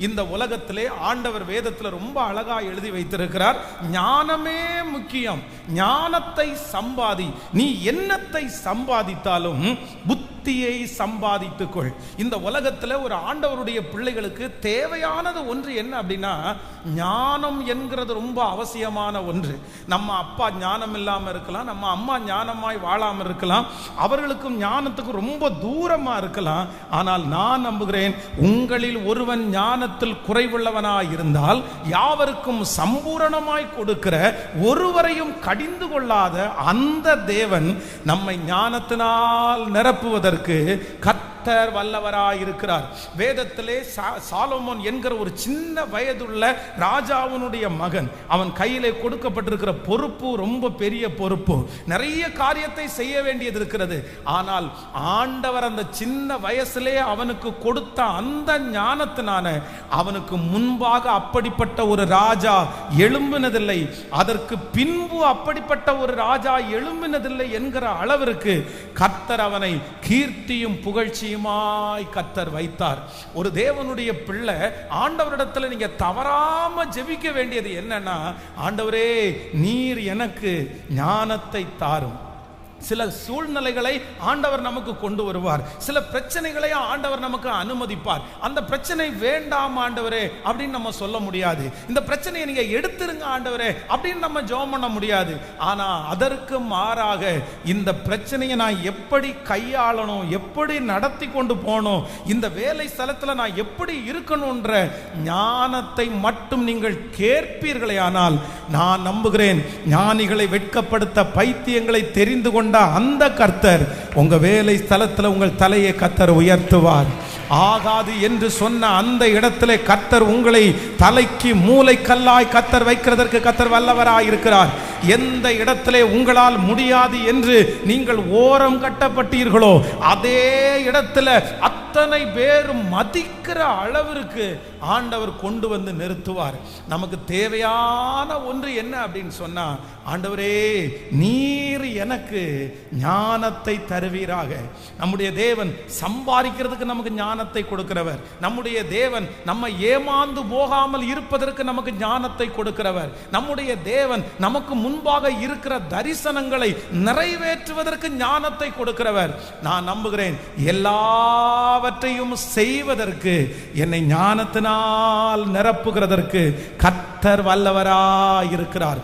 இந்த உலகத்திலே ஆண்டவர் வேதத்தில் ரொம்ப அழகா எழுதி வைத்திருக்கிறார். ஞானமே முக்கியம். ஞானத்தை சம்பாதி. நீ என்னத்தை சம்பாதித்தாலும் புத்தியை சம்பாதித்துக்கொள். இந்த உலகத்தில் ஒரு ஆண்டவருடைய பிள்ளைகளுக்கு தேவையானது ஒன்று என்ன அப்படின்னா ஞானம் என்கிறது ரொம்ப அவசியமான ஒன்று. நம்ம அப்பா ஞானம் இல்லாமல் இருக்கலாம் நம்ம அம்மா ஞானமாய் வாழாமல் இருக்கலாம் அவர்களுக்கும் ஞானத்துக்கும் ரொம்ப தூரமா இருக்கலாம். ஆனால் நான் நம்புகிறேன் உங்களில் ஒருவன் ஞானத்தில் குறைவுள்ளவனாய் இருந்தால் யாவருக்கும் சம்பூரணமாய் கொடுக்கிற ஒருவரையும் கடிந்து கொள்ளாத அந்த தேவன் நம்மை ஞானத்தினால் நிரப்புவதற்கு கத்தர் வல்லவராயிருக்கிறார். வேதத்திலே சாலோமோன் என்கிற ஒரு சின்ன வயதுள்ள ராஜாவினுடைய மகன் அவன் கையிலே கொடுக்கப்பட்டிருக்கிற பொறுப்பு ரொம்ப பெரிய பொறுப்பு. நிறைய காரியத்தை செய்ய வேண்டியது இருக்கிறது. ஆனால் ஆண்டவர் அந்த சின்ன வயசுலேயே அவனுக்கு கொடுத்த அந்த ஞானத்தினால அவனுக்கு முன்பாக அப்படிப்பட்ட ஒரு ராஜா எழும்பினதில்லை. அதற்கு பின்பு அப்படிப்பட்ட ஒரு ராஜா எழும்பினதில்லை என்கிற அளவிற்கு கர்த்தர் அவனை கீர்த்தியும் புகழ்ச்சியுமாய் கர்த்தர் வைத்தார். ஒரு தேவனுடைய பிள்ளை ஆண்டவரிடத்துல நீங்க தவறாம ஜெபிக்க வேண்டியது என்னன்னா ஆண்டவரே நீர் எனக்கு ஞானத்தை தாரும். சில சூழ்நிலைகளை ஆண்டவர் நமக்கு கொண்டு வருவார். சில பிரச்சனைகளை ஆண்டவர் நமக்கு அனுமதிப்பார். அந்த பிரச்சனை வேண்டாம் ஆண்டவரே அப்படின்னு நம்ம சொல்ல முடியாது. இந்த பிரச்சனையை நீங்க எடுத்துருங்க ஆண்டவரே அப்படின்னு நம்ம ஜோம் பண்ண முடியாது. ஆனா அதற்கு மாறாக இந்த பிரச்சனையை நான் எப்படி கையாளணும் எப்படி நடத்தி கொண்டு போகணும் இந்த வேலை ஸ்தலத்துல நான் எப்படி இருக்கணும்ன்ற ஞானத்தை மட்டும் நீங்கள் கேட்பீர்களே ஆனால் நான் நம்புகிறேன் ஞானிகளை வெட்கப்படுத்த பைத்தியங்களை தெரிந்து கொண்டு அந்த கர்த்தர் உங்க வேலை ஸ்தலத்தில் உங்கள் தலையை கர்த்தர் உயர்த்துவார். ஆகாது என்று சொன்ன அந்த இடத்துல கர்த்தர் உங்களை தலைக்கு மூளைக்கல்லாய் கத்தர் வைக்கிறதற்கு கத்தர் வல்லவராய் இருக்கிறார் எந்த இடத்திலே உங்களால் முடியாது என்று நீங்கள் ஓரம் கட்டப்பட்டீர்களோ அதே இடத்துல அத்தனை பேரும் மதிக்கிற அளவிற்கு ஆண்டவர் கொண்டு வந்து நிறுத்துவார். நமக்கு தேவையான ஒன்று என்ன அப்படின்னு சொன்னா ஆண்டவரே நீர் எனக்கு ஞானத்தை தருவீராக. நம்முடைய தேவன் சம்பாதிக்கிறதுக்கு நமக்கு ஞானத்தை கொடுக்கிறவர். நம்முடைய தேவன் நம்ம ஏமாந்து போகாமல் இருப்பதற்கு நமக்கு ஞானத்தை கொடுக்கிறவர். நம்முடைய தேவன் நமக்கு முன்பாக இருக்கிற தரிசனங்களை நிறைவேற்றுவதற்கு ஞானத்தை கொடுக்கிறவர். நான் நம்புகிறேன் எல்லாவற்றையும் செய்வதற்கு என்னை ஞானத்தினால் நிரப்புகிறதற்கு கர்த்தர் வல்லவராயிருக்கிறார்.